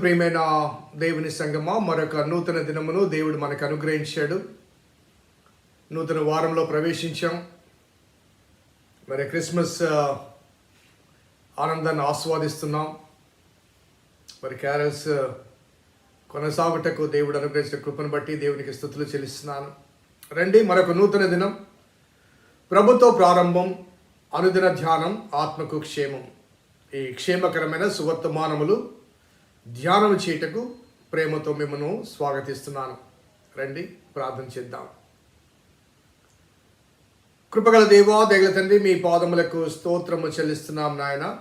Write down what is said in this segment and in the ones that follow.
ప్రియమైన దేవుని సంగమా మరొక నూతన దినమును దేవుడు మనకు అనుగ్రహించాడు. నూతన వారంలో ప్రవేశించాం. మరి క్రిస్మస్ ఆనందాన్ని ఆస్వాదిస్తున్నాం. మరి క్యారల్స్ కొనసాగుటకు దేవుడు అనుగ్రహించిన కృపను బట్టి దేవునికి స్థుతులు చెల్లిస్తున్నాను. రండి మరొక నూతన దినం. ప్రభుత్వ ప్రారంభం అనుదిన ధ్యానం ఆత్మకు క్షేమం. ఈ క్షేమకరమైన సువర్తమానములు ధ్యానం చేయటకు ప్రేమతో మిమ్మను స్వాగతిస్తున్నాను. రండి ప్రార్థన చేద్దాం. కృపగల దేవా దగల తండ్రి మీ పాదములకు స్తోత్రము చెల్లిస్తున్నాం నాయన.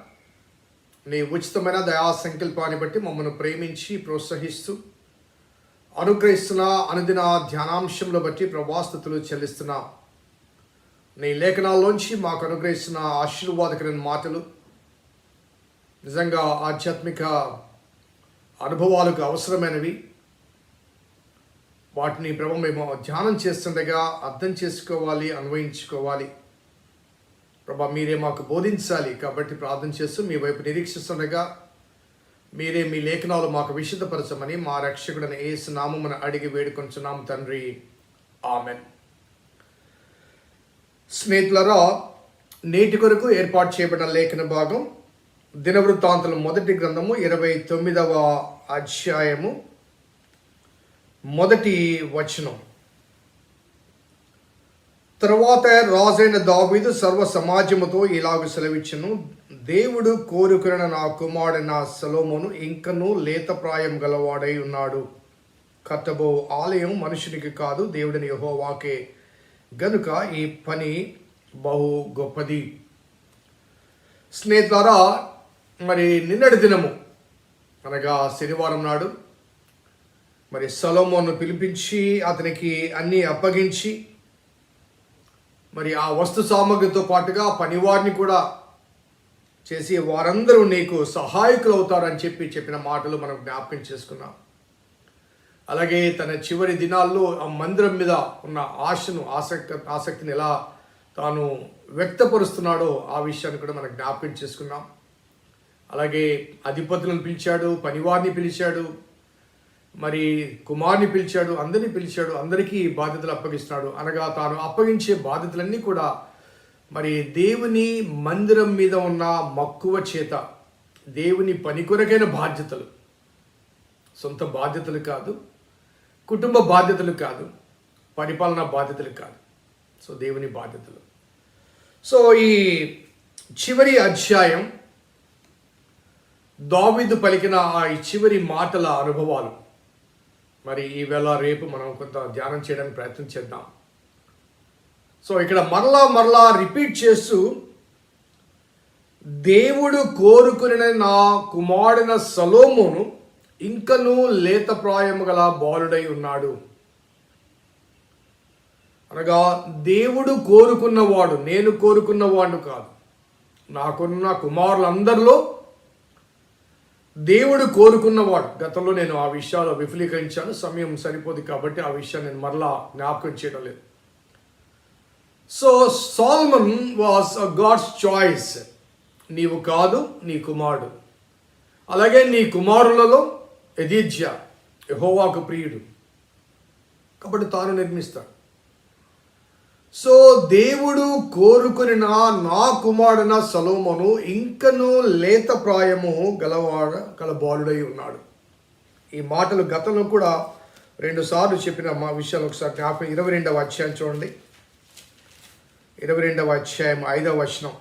నీ ఉచితమైన దయా సంకల్పాన్ని బట్టి మమ్మల్ని ప్రేమించి ప్రోత్సహిస్తూ అనుగ్రహిస్తున్న అనుదిన ధ్యానాంశంలో బట్టి ప్రభాస్తుతులు చెల్లిస్తున్నాం. నీ లేఖనాల్లోంచి మాకు అనుగ్రహిస్తున్న ఆశీర్వాదకరమైన మాటలు నిజంగా ఆధ్యాత్మిక అనుభవాలకు అవసరమైనవి. వాటిని ప్రభు మేము ధ్యానం చేస్తుండగా అర్థం చేసుకోవాలి అన్వయించుకోవాలి. ప్రభా మీరే మాకు బోధించాలి కాబట్టి ప్రార్థన చేస్తూ మీ వైపు నిరీక్షిస్తుండగా మీరే మీ లేఖనాలు మాకు విశుద్ధపరచమని మా రక్షకుడని ఏసు నామమున అడిగి వేడుకొంచున్నాము తండ్రి. ఆమెన్. స్నేహితులరా నేటి కొరకు ఏర్పాటు చేయబడిన లేఖన భాగం దినవృత్తాంతుల మొదటి గ్రంథము ఇరవై తొమ్మిదవ అధ్యాయము. మొదటి వచనం. తరువాత రాజైన దావీదు సర్వ సమాజముతో ఇలాగ సెలవిచ్చను. దేవుడు కోరుకున్న నా కుమారుడైన సలోమును ఇంకనూ లేతప్రాయం గలవాడై ఉన్నాడు. కట్టబో ఆలయం మనుషునికి కాదు దేవుడిని యహోవాకే. గనుక ఈ పని బహు గొప్పది. స్నేహితులారా మరి నిన్నటి దినము అనగా శనివారం నాడు మరి సలోమోను పిలిపించి అతనికి అన్నీ అప్పగించి మరి ఆ వస్తు సామగ్రితో పాటుగా పనివారిని కూడా చేసి వారందరూ నీకు సహాయకులు అవుతారని చెప్పి చెప్పిన మాటలు మనం జ్ఞాపకం చేసుకున్నాం. అలాగే తన చివరి దినాల్లో ఆ మందిరం మీద ఉన్న ఆశను ఆసక్తి ఆసక్తిని ఎలా తాను వ్యక్తపరుస్తున్నాడో ఆ విషయాన్ని కూడా మనం జ్ఞాపకం చేసుకున్నాం. అలాగే అధిపతులను పిలిచాడు పనివారిని పిలిచాడు మరి కుమార్ని పిలిచాడు అందరినీ పిలిచాడు అందరికీ బాధ్యతలు అప్పగిస్తున్నాడు అనగా తాను అప్పగించే బాధ్యతలన్నీ కూడా మరి దేవుని మందిరం మీద ఉన్న మక్కువ చేత దేవుని పని కొరకైన బాధ్యతలు. సొంత బాధ్యతలు కాదు కుటుంబ బాధ్యతలు కాదు పరిపాలనా బాధ్యతలు కాదు. సో దేవుని బాధ్యతలు. సో ఈ చివరి అధ్యాయం దావిదు పలికిన ఆ చివరి మాటల అనుభవాలు. మరి ఈవేళ రేపు మనం కొంత ధ్యానం చేయడానికి ప్రయత్నం చేద్దాం. సో ఇక్కడ మరలా మరలా రిపీట్ చేస్తూ దేవుడు కోరుకుని నా కుమారుడిన సలోమును ఇంకనూ లేత ప్రాయము గల బాలుడై ఉన్నాడు. అనగా దేవుడు కోరుకున్నవాడు నేను కోరుకున్నవాడు కాదు. నాకున్న కుమారులందరిలో దేవుడు కోరుకున్నవాడు. గతంలో నేను ఆ విషయాలు విఫలీకరించాను. సమయం సరిపోదు కాబట్టి ఆ విషయాన్ని నేను మరలా జ్ఞాపకం చేయడం లేదు. So Solomon was a God's choice నీవు కాదు నీ కుమారుడు. అలాగే నీ కుమారులలో ఎదీజ్య యహోవాకు ప్రియుడు. కాబట్టి తాను నిర్మిస్తాడు. సో దేవుడు కోరుకుని నా నా సలోమను ఇంకనూ లేత ప్రాయము గలవాడ గల బాలుడై ఉన్నాడు. ఈ మాటలు గతంలో కూడా రెండు సార్లు చెప్పిన మా విషయాలు ఒకసారి జ్ఞాపకం. ఇరవై రెండవ అధ్యాయం చూడండి. ఇరవై రెండవ అధ్యాయం ఐదవ వచనం.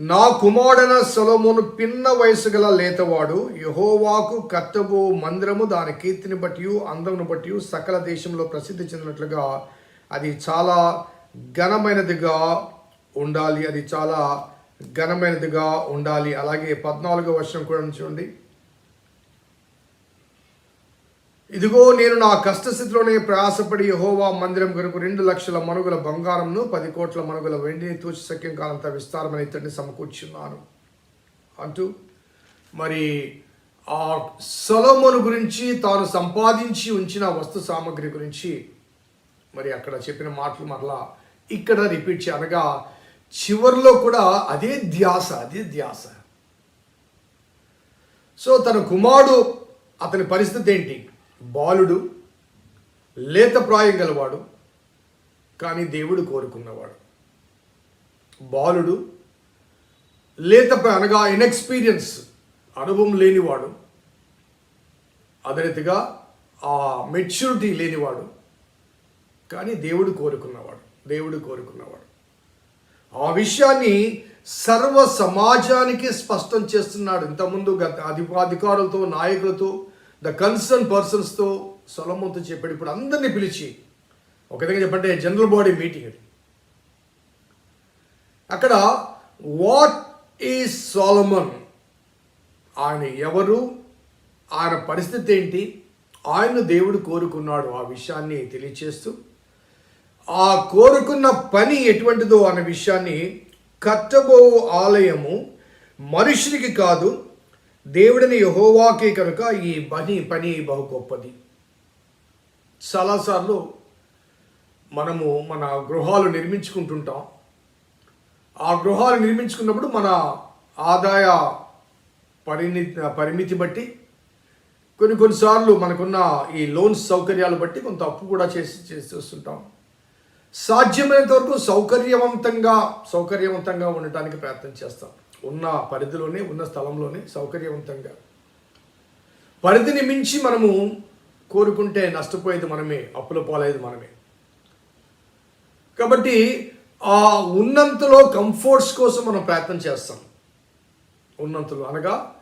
నా కుమారుడన సొలొమోను పిన్న వయసు గల లేతవాడు యహోవాకు కట్టబో మందిరము దాని కీర్తిని బట్టి అందమును బట్టి సకల దేశంలో ప్రసిద్ధి చెందినట్లుగా అది చాలా ఘనమైనదిగా ఉండాలి అది చాలా ఘనమైనదిగా ఉండాలి. అలాగే పద్నాలుగో వర్షం కూడా చూడండి. ఇదిగో నేను నా కష్టస్థితిలోనే ప్రయాసపడి యహోవా మందిరం కొరకు రెండు లక్షల మనుగుల బంగారంను పది కోట్ల మనుగుల వెండిని తూచి సఖ్యం కాలంత విస్తారమైన ఇతడిని సమకూర్చున్నాను. అంటూ మరి ఆ సొలొమోను గురించి తాను సంపాదించి ఉంచిన వస్తు సామాగ్రి గురించి మరి అక్కడ చెప్పిన మాటలు మరలా ఇక్కడ రిపీట్ చే అనగా చివరిలో కూడా అదే ధ్యాస అదే ధ్యాస. సో తన కుమారుడు అతని పరిస్థితి ఏంటి? బాలుడు లేత ప్రాయం గలవాడు కానీ దేవుడు కోరుకున్నవాడు. బాలుడు లేత అనగా ఇన్ఎక్స్పీరియన్స్ అనుభవం లేనివాడు అదే రీతిగా ఆ మెచ్యూరిటీ లేనివాడు. కానీ దేవుడు కోరుకున్నవాడు దేవుడు కోరుకున్నవాడు. ఆ విషయాన్ని సర్వ సమాజానికి స్పష్టం చేస్తున్నాడు. ఇంతకుముందు గత అధి అధికారులతో నాయకులతో ద కన్సర్న్ పర్సన్స్తో సొలమంతో చెప్పాడు. ఇప్పుడు అందరినీ పిలిచి ఒక విధంగా చెప్పంటే జనరల్ బాడీ మీటింగ్ అది. అక్కడ వాట్ ఈజ్ సోలమన్? ఆయన ఎవరు? ఆయన పరిస్థితి ఏంటి? ఆయన దేవుడు కోరుకున్నాడు. ఆ విషయాన్ని తెలియచేస్తూ ఆ కోరుకున్న పని ఎటువంటిదో అనే విషయాన్ని కట్టబో ఆలయము మనుషునికి కాదు దేవుడిని యహోవాకే కనుక ఈ పని పని బహు గొప్పది. చాలాసార్లు మనము మన గృహాలు నిర్మించుకుంటుంటాం. ఆ గృహాలు నిర్మించుకున్నప్పుడు మన ఆదాయ పరిమితి పరిమితి బట్టి కొన్ని కొన్నిసార్లు మనకున్న ఈ లోన్ సౌకర్యాలు బట్టి కొంత అప్పు కూడా చేసి చేస్తుంటాం సాధ్యమైనంత వరకు సౌకర్యవంతంగా సౌకర్యవంతంగా ఉండటానికి ప్రయత్నం చేస్తాం. ఉన్న పరిధిలోనే ఉన్న స్థలంలోనే సౌకర్యవంతంగా. పరిధిని మించి మనము కోరుకుంటే నష్టపోయేది మనమే అప్పుల పాలయ్యేది మనమే. కాబట్టి ఆ ఉన్నంతలో కంఫర్ట్స్ కోసం మనం ప్రయత్నం చేస్తాం. ఉన్నంతలో అనగా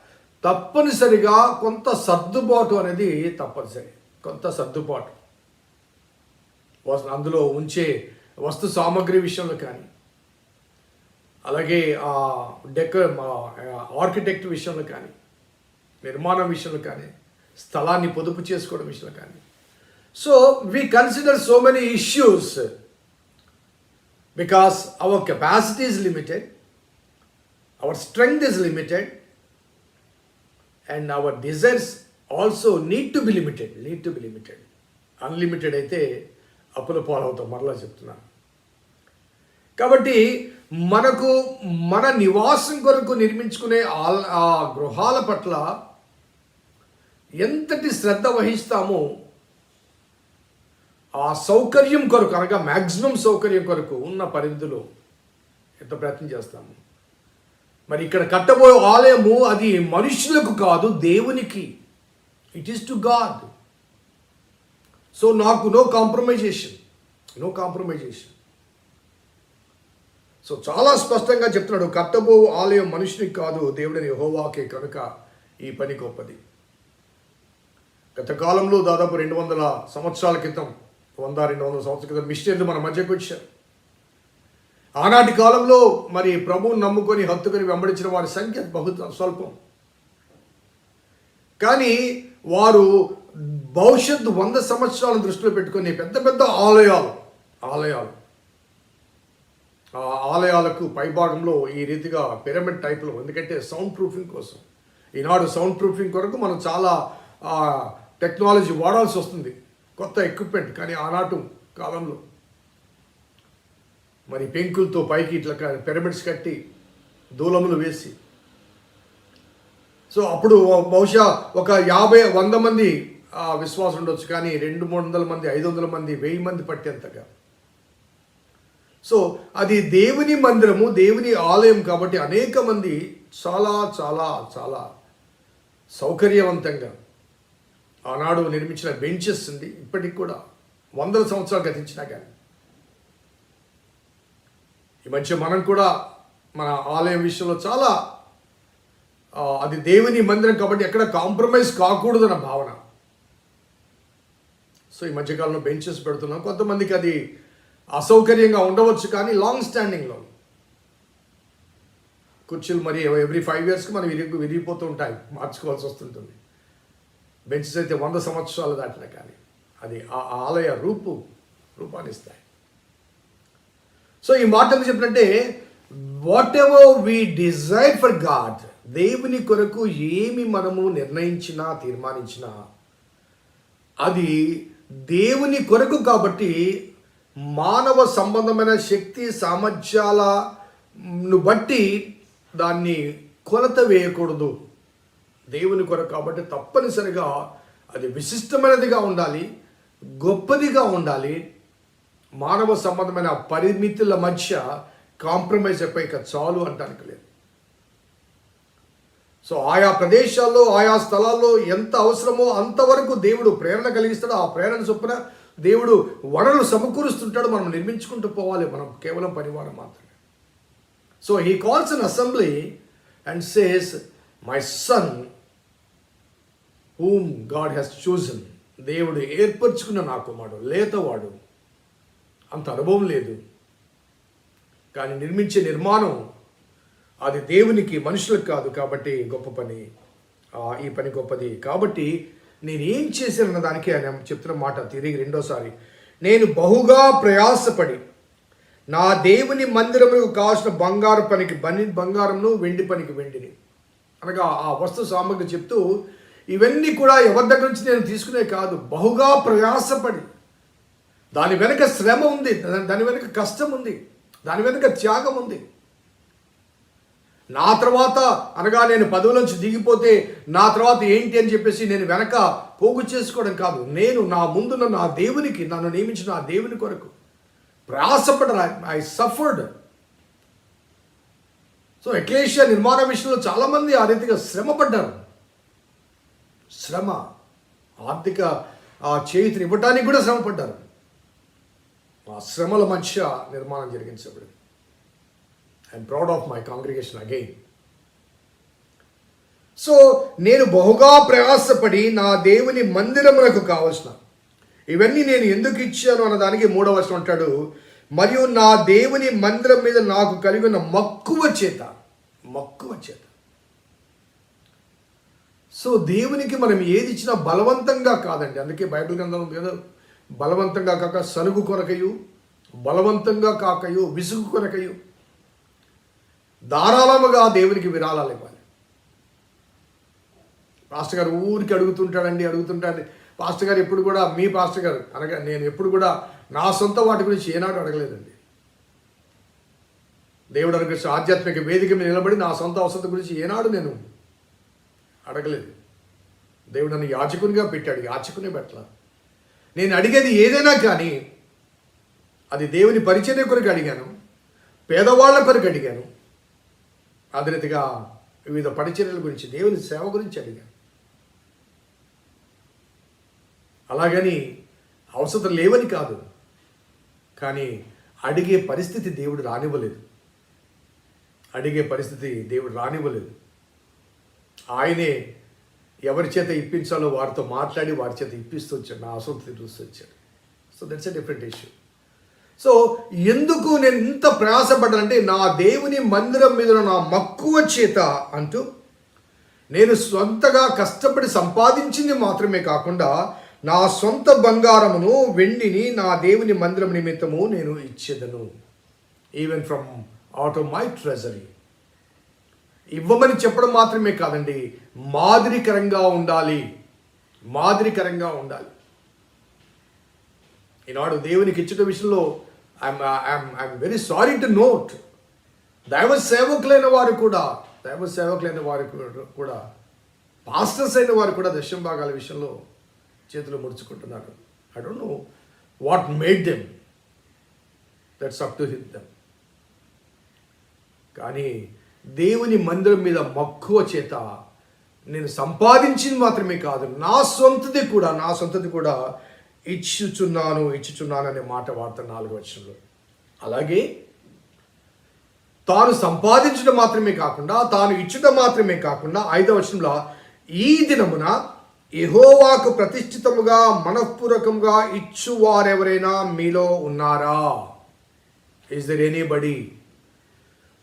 తప్పనిసరిగా కొంత సర్దుబాటు అనేది తప్పనిసరి కొంత సర్దుబాటు. అందులో ఉంచే వస్తు సామాగ్రి విషయంలో కానీ అలాగే ఆ డెకర్ ఆర్కిటెక్ట్ విషయంలో కానీ నిర్మాణం విషయంలో కానీ స్థలాన్ని పొదుపు చేసుకోవడం విషయంలో కానీ. So we consider so many issues because our capacity is limited our strength is limited and our desires also need to be limited need to be limited unlimited అయితే అప్పుల పాలవుతాం మరలా చెప్తున్నాను. కాబట్టి మనకు మన నివాసం కొరకు నిర్మించుకునే ఆల్ ఆ గృహాల పట్ల ఎంతటి శ్రద్ధ వహిస్తామో ఆ సౌకర్యం కొరకు అనగా మ్యాక్సిమం సౌకర్యం కొరకు ఉన్న పరిధిలో ఎంత ప్రయత్నం చేస్తాము? మరి ఇక్కడ కట్టబోయే ఆలయము అది మనుషులకు కాదు దేవునికి. It is to God so నాకు no compromisation no compromisation so చాలా స్పష్టంగా చెప్తున్నాడు కట్టబో ఆలయం మనుషునికి కాదు దేవుడిని హోవాకే కనుక ఈ పని గొప్పది. గత కాలంలో దాదాపు రెండు వందల సంవత్సరాల క్రితం వంద రెండు వందల సంవత్సరాల క్రితం మిషనరీలు మన మధ్యకు వచ్చారు. ఆనాటి కాలంలో మరి ప్రభువుని నమ్ముకొని హత్తుకొని వెంబడించిన వారి సంఖ్య బహు స్వల్పం. కానీ వారు భవిష్యత్తు వంద సంవత్సరాలను దృష్టిలో పెట్టుకొని పెద్ద పెద్ద ఆలయాలు ఆలయాలు. ఆ ఆలయాలకు పైభాగంలో ఈ రీతిగా పిరమిడ్ టైప్లో ఎందుకంటే సౌండ్ ప్రూఫింగ్ కోసం. ఈనాడు సౌండ్ ప్రూఫింగ్ కొరకు మనం చాలా టెక్నాలజీ వాడాల్సి వస్తుంది. కొత్త ఎక్విప్మెంట్ కానీ ఆనాటు కాలంలో. మరి పెంకులతో పైకి ఇట్లా పిరమిడ్స్ కట్టి దూలములు వేసి. సో అప్పుడు బహుశా ఒక యాభై వంద మంది విశ్వాసం ఉండొచ్చు కానీ రెండు మూడు వందల మంది ఐదు వందల మంది వెయ్యి మంది పట్టేంతగా. సో అది దేవుని మందిరము దేవుని ఆలయం కాబట్టి అనేక మంది చాలా చాలా చాలా సౌకర్యవంతంగా ఆనాడు నిర్మించిన బెంచెస్ ఉంది. ఇప్పటికి కూడా వందల సంవత్సరాలు గతించినా కానీ. ఈ మధ్య మనం కూడా మన ఆలయం విషయంలో చాలా అది దేవుని మందిరం కాబట్టి ఎక్కడ కాంప్రమైజ్ కాకూడదన్న భావన. సో ఈ మధ్యకాలంలో బెంచెస్ పెడుతున్నాం. కొంతమందికి అది అసౌకర్యంగా ఉండవచ్చు కానీ లాంగ్ స్టాండింగ్లో కుర్చీలు మరి ఎవ్రీ ఫైవ్ ఇయర్స్కి మనం విరిగి విరిగిపోతూ ఉంటాయి. మార్చుకోవాల్సి వస్తుంటుంది. బెంచెస్ అయితే వంద సంవత్సరాలు దాటిన కానీ అది ఆ ఆలయ రూపు రూపాన్నిస్తాయి సో ఈ మాట ఎందుకు చెప్పినట్టే whatever we desire for God దేవుని కొరకు ఏమి మనము నిర్ణయించినా తీర్మానించినా అది దేవుని కొరకు కాబట్టి మానవ సంబంధమైన శక్తి సామర్థ్యాలను బట్టి దాన్ని కొలత వేయకూడదు. దేవుని కొరకు కాబట్టి తప్పనిసరిగా అది విశిష్టమైనదిగా ఉండాలి గొప్పదిగా ఉండాలి. మానవ సంబంధమైన పరిమితుల మధ్య కాంప్రమైజ్ అయిపోయి ఇక చాలు అంటానికి లేదు. సో ఆయా ప్రదేశాల్లో ఆయా స్థలాల్లో ఎంత అవసరమో అంతవరకు దేవుడు ప్రేరణ కలిగిస్తాడు. ఆ ప్రేరణ చొప్పున దేవుడు వనరులు సమకూరుస్తుంటాడు. మనం నిర్మించుకుంటూ పోవాలి. మనం కేవలం పనివారం మాత్రమే. So he calls an assembly and says my son whom God has chosen దేవుడు ఏర్పరచుకున్న నా కుమారుడు లేతవాడు. అంత అనుభవం లేదు. కానీ నిర్మించే నిర్మాణం అది దేవునికి మనుషులకు కాదు కాబట్టి గొప్ప పని. ఈ పని గొప్పది. కాబట్టి నేను ఏం చేశానన్న దానికి ఆయన చెప్తున్న మాట తిరిగి రెండోసారి. నేను బహుగా ప్రయాసపడి నా దేవుని మందిరములకు కావాల్సిన బంగారు పనికి బని బంగారంను వెండి పనికి వెండిని. అనగా ఆ వస్తు సామగ్రి చెప్తూ ఇవన్నీ కూడా ఎవరి దగ్గర నుంచి నేను తీసుకునే కాదు బహుగా ప్రయాసపడి. దాని వెనుక శ్రమ ఉంది దాని- దాని వెనుక కష్టం ఉంది దాని వెనుక త్యాగం ఉంది. నా తర్వాత అనగా నేను పదవులోంచి దిగిపోతే నా తర్వాత ఏంటి అని చెప్పేసి నేను వెనక పోగు చేసుకోవడం కాదు. నేను నా ముందున్న నా దేవునికి నన్ను నియమించిన నా దేవుని కొరకు ప్రయాసపడ ఐ సఫర్డ్ సో ఎక్లేషియా నిర్మాణ విషయంలో చాలామంది ఆ రీతిగా శ్రమ పడ్డారు శ్రమ ఆర్థిక ఆ చేతిని ఇవ్వటానికి కూడా శ్రమ పడ్డారు ఆ శ్రమల మధ్య నిర్మాణం జరిగించబడింది. I'm proud of my congregation again so నేను బహుగా ప్రయాసపడి నా దేవుని మందిరమునకు కావలసిన ఇవన్నీ నేను ఎందుకు ఇచ్చాను అన్నదానికి మూడవ వర్షం అంటాడు మరియు నా దేవుని మందిరం మీద నాకు కలిగిన మక్కువ చేత మక్కువ చేత. సో దేవునికి మనం ఏది ఇచ్చినా బలవంతంగా కాదండి. అందుకే బైబిల్ గ్రంథం కదా బలవంతంగా కాక సనుగు కొరకయు బలవంతంగా కాకయు విసుగు కొరకయు. ధారాళముగా దేవునికి విరాళాలు ఇవ్వాలి. పాస్టర్ గారు ఊరికి అడుగుతుంటాడండి అడుగుతుంటాడండి. పాస్టర్ గారు ఎప్పుడు కూడా మీ పాస్టర్ గారు అనగా నేను ఎప్పుడు కూడా నా సొంత వాటి గురించి ఏనాడు అడగలేదండి. దేవుడు అనుకరిస్తే ఆధ్యాత్మిక వేదిక మీద నిలబడి నా సొంత అవసరం గురించి ఏనాడు నేను అడగలేదు. దేవుడు నన్ను యాచకునిగా పెట్టాడు యాచకునే పెట్టల. నేను అడిగేది ఏదైనా కానీ అది దేవుని పరిచర్య కొరకు అడిగాను పేదవాళ్ళ కొరకు అడిగాను అదే రీతిగా వివిధ పరిచర్యల గురించి దేవుని సేవ గురించి అడిగాను అలాగని అవసరం లేవని కాదు కానీ అడిగే పరిస్థితి దేవుడు రానివ్వలేదు. అడిగే పరిస్థితి దేవుడు రానివ్వలేదు. ఆయనే ఎవరి చేత ఇప్పించాలో వారితో మాట్లాడి వారి చేత ఇప్పిస్తూ వచ్చాడు నా అవసరం తీరుస్తూ వచ్చాడు. So that's a different issue so ఎందుకు నేను ఇంత ప్రయాసపడ్డానంటే నా దేవుని మందిరం మీద నా మక్కువ చేత అంటూ నేను సొంతగా కష్టపడి సంపాదించింది మాత్రమే కాకుండా నా సొంత బంగారమును వెండిని నా దేవుని మందిరం నిమిత్తము నేను ఇచ్చేదను. Even from out of my treasury ఇవ్వమని చెప్పడం మాత్రమే కాదండి మాదిరికరంగా ఉండాలి. మాదిరికరంగా ఉండాలి. ఈనాడు దేవునికి ఇచ్చిన విషయంలో I'm I'm I'm very sorry to note దైవ సేవకులైన వారు కూడా దైవ సేవకులైన వారు కూడా- కూడా పాస్టర్స్ అయిన వారు కూడా దశం భాగాల విషయంలో చేతులు ముడుచుకుంటున్నారు I don't know what made them that's up to hit them కానీ దేవుని మందిరం మీద మక్కువ చేత నేను సంపాదించింది మాత్రమే కాదు నా సొంతది కూడా నా సొంతది కూడా ఇచ్చుచున్నాను ఇచ్చుచున్నాను అనే మాట వార్త నాలుగు వచ్చంలో అలాగే తాను సంపాదించడం మాత్రమే కాకుండా తాను ఇచ్చుట మాత్రమే కాకుండా ఐదవ వచనంలో ఈ దినమున ఎహోవాకు ప్రతిష్ఠితముగా మనఃపూర్వకంగా ఇచ్చువారెవరైనా మీలో ఉన్నారా? ఇస్ దర్ ఎనీబడి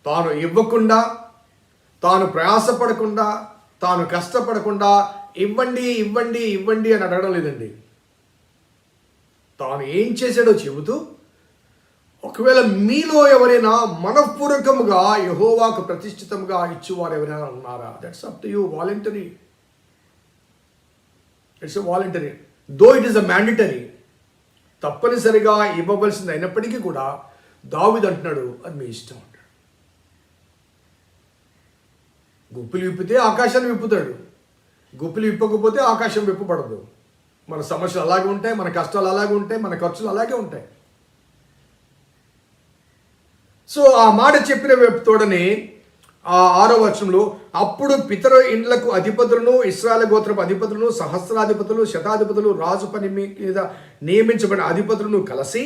తాను ఇవ్వకుండా తాను ప్రయాసపడకుండా తాను కష్టపడకుండా ఇవ్వండి ఇవ్వండి ఇవ్వండి అని అడగడం లేదండి. తాను ఏం చేశాడో చెబుతూ ఒకవేళ మీలో ఎవరైనా మనఃపూర్వకముగా యహోవాకు ప్రతిష్ఠితంగా ఇచ్చేవారు ఎవరైనా ఉన్నారా that's up to you voluntary it's voluntary though it is a mandatory తప్పనిసరిగా ఇవ్వవలసింది అయినప్పటికీ కూడా దావిది అంటున్నాడు అది మీ ఇష్టం అంటాడు. గుప్పులు విప్పితే ఆకాశాన్ని విప్పుతాడు. గుప్పులు విప్పకపోతే ఆకాశం విప్పబడదు. మన సమస్యలు అలాగే ఉంటాయి మన కష్టాలు అలాగే ఉంటాయి మన ఖర్చులు అలాగే ఉంటాయి. సో ఆ మాట చెప్పిన వైపు తోడని ఆ ఆరో వచనంలో అప్పుడు పితర ఇండ్లకు అధిపతులను ఇస్రాయల్ గోత్రపు అధిపతులను సహస్రాధిపతులు శతాధిపతులు రాజు పని మీద నియమించబడిన అధిపతులను కలిసి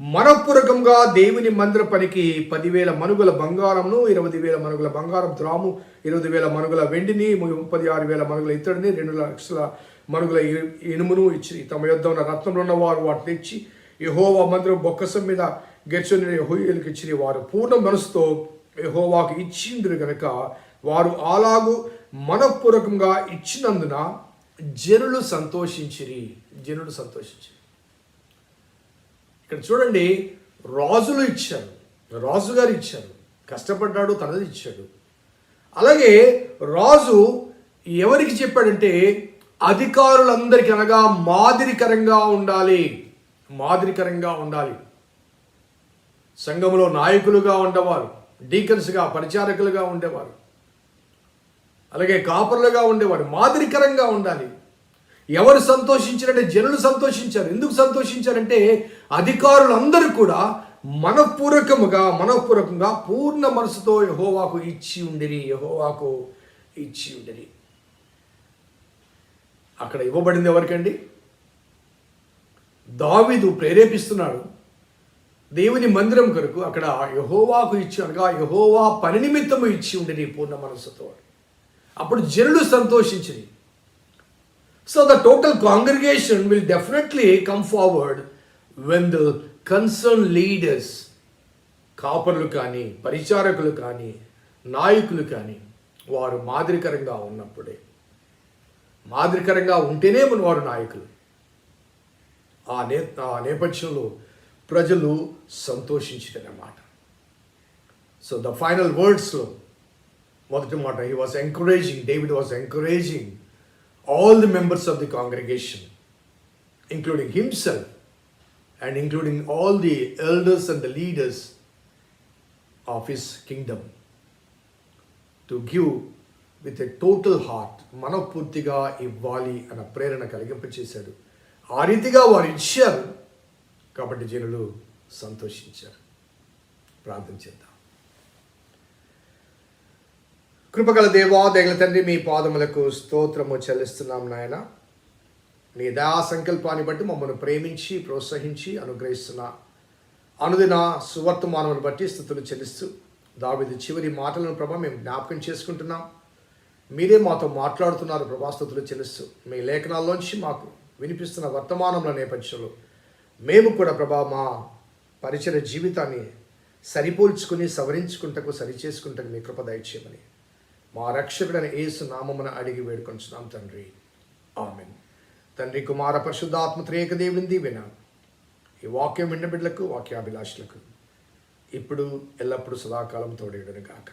మనపూర్వకంగా దేవుని మందిర పనికి పదివేల మనుగుల బంగారమును ఇరవై వేల మనుగుల బంగారం ద్రాము ఇరవై వేల మనుగుల వెండిని ముప్పది ఆరు వేల మనుగుల ఇత్తడిని రెండు లక్షల మనుగుల ఇనుమును ఇచ్చి తమ యొద్ద ఉన్న రత్నంలో ఉన్న వారు వాటిని తెచ్చి యహోవా మందిరం బొక్కసం మీద గెచ్చుని యెహోయేలుకి ఇచ్చి వారు పూర్ణ మనసుతో యహోవాకు ఇచ్చిండ్రు గనక వారు అలాగూ మనపూర్వకంగా ఇచ్చినందున జనులు సంతోషించిరి. జనులు సంతోషించి ఇక్కడ చూడండి రాజులు ఇచ్చారు. రాజుగారు ఇచ్చారు. కష్టపడ్డాడు తనది ఇచ్చాడు. అలాగే రాజు ఎవరికి చెప్పాడంటే అధికారులందరికీ అనగా మాదిరికరంగా ఉండాలి. మాదిరికరంగా ఉండాలి. సంఘంలో నాయకులుగా ఉండేవారు డీకన్స్గా పరిచారకులుగా ఉండేవారు. అలాగే కాపర్లుగా ఉండేవారు. మాదిరికరంగా ఉండాలి. ఎవరు సంతోషించారంటే జనులు సంతోషించారు. ఎందుకు సంతోషించారంటే అధికారులందరూ కూడా మనపూర్వకముగా మనపూర్వకంగా పూర్ణ మనసుతో యహోవాకు ఇచ్చి ఉండిరి యహోవాకు ఇచ్చి ఉండిరి. అక్కడ ఇవ్వబడింది ఎవరికండి? దావిదు ప్రేరేపిస్తున్నాడు. దేవుని మందిరం కొరకు అక్కడ యహోవాకు ఇచ్చి అనగా యహోవా పని నిమిత్తము ఇచ్చి ఉండి నీ పూర్ణ మనస్సుతో. అప్పుడు జనులు సంతోషించింది so the total congregation will definitely come forward when the concern leaders కాపర్లు కానీ పరిచారకులు కానీ నాయకులు కానీ వారు మాదిరికరంగా ఉన్నప్పుడే. మాదిరికరంగా ఉంటేనే మన వారు నాయకులు ఆ నే ఆ నేపథ్యంలో ప్రజలు సంతోషించటనమాట సో ద ఫైనల్ వర్డ్స్లో మొదటి మాట he was encouraging David was encouraging all the members of the congregation, including himself and including all the elders and the leaders of his kingdom, to give with a total heart మనపూర్తిగా ఇవ్వాలి అన్న ప్రేరణ కలిగింపచేశాడు. ఆ రీతిగా వారు ఇచ్చారు. కాబట్టి జనులు సంతోషించారు. ప్రార్థన చేద్దాం. కృపగల దేవా దగల తండ్రి మీ పాదములకు స్తోత్రము చెల్లిస్తున్నాం నాయన. నీ దయా సంకల్పాన్ని బట్టి మమ్మల్ని ప్రేమించి ప్రోత్సహించి అనుగ్రహిస్తున్న అనుదిన సువర్తమానమును బట్టి స్థుతులు చెల్లిస్తూ దావిది చివరి మాటలను ప్రభ మేము జ్ఞాపకం చేసుకుంటున్నాం. మీరే మాతో మాట్లాడుతున్నారు ప్రభాస్తుతులు చెల్లిస్తూ. మీ లేఖనాల్లోంచి మాకు వినిపిస్తున్న వర్తమానంలో నేపథ్యంలో మేము కూడా ప్రభా మా పరిచయ జీవితాన్ని సరిపోల్చుకుని సవరించుకుంటకు సరిచేసుకుంటకు మీ కృప దయచేయమని మా రక్షకుడని ఏసు నామమున అడిగి వేడుకొంచున్నాం తండ్రి. ఆమెన్. తండ్రి కుమార పరిశుద్ధాత్మ త్రేక దేవుని దీవెన. ఈ వాక్యం విన్న బిడ్డలకు వాక్యాభిలాషులకు ఇప్పుడు ఎల్లప్పుడూ సదాకాలం తోడేడని గాక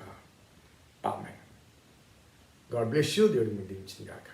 ఆమెన్. గాడ్ బ్లెస్ యూ దేవుడు మీ దీవించింది గాక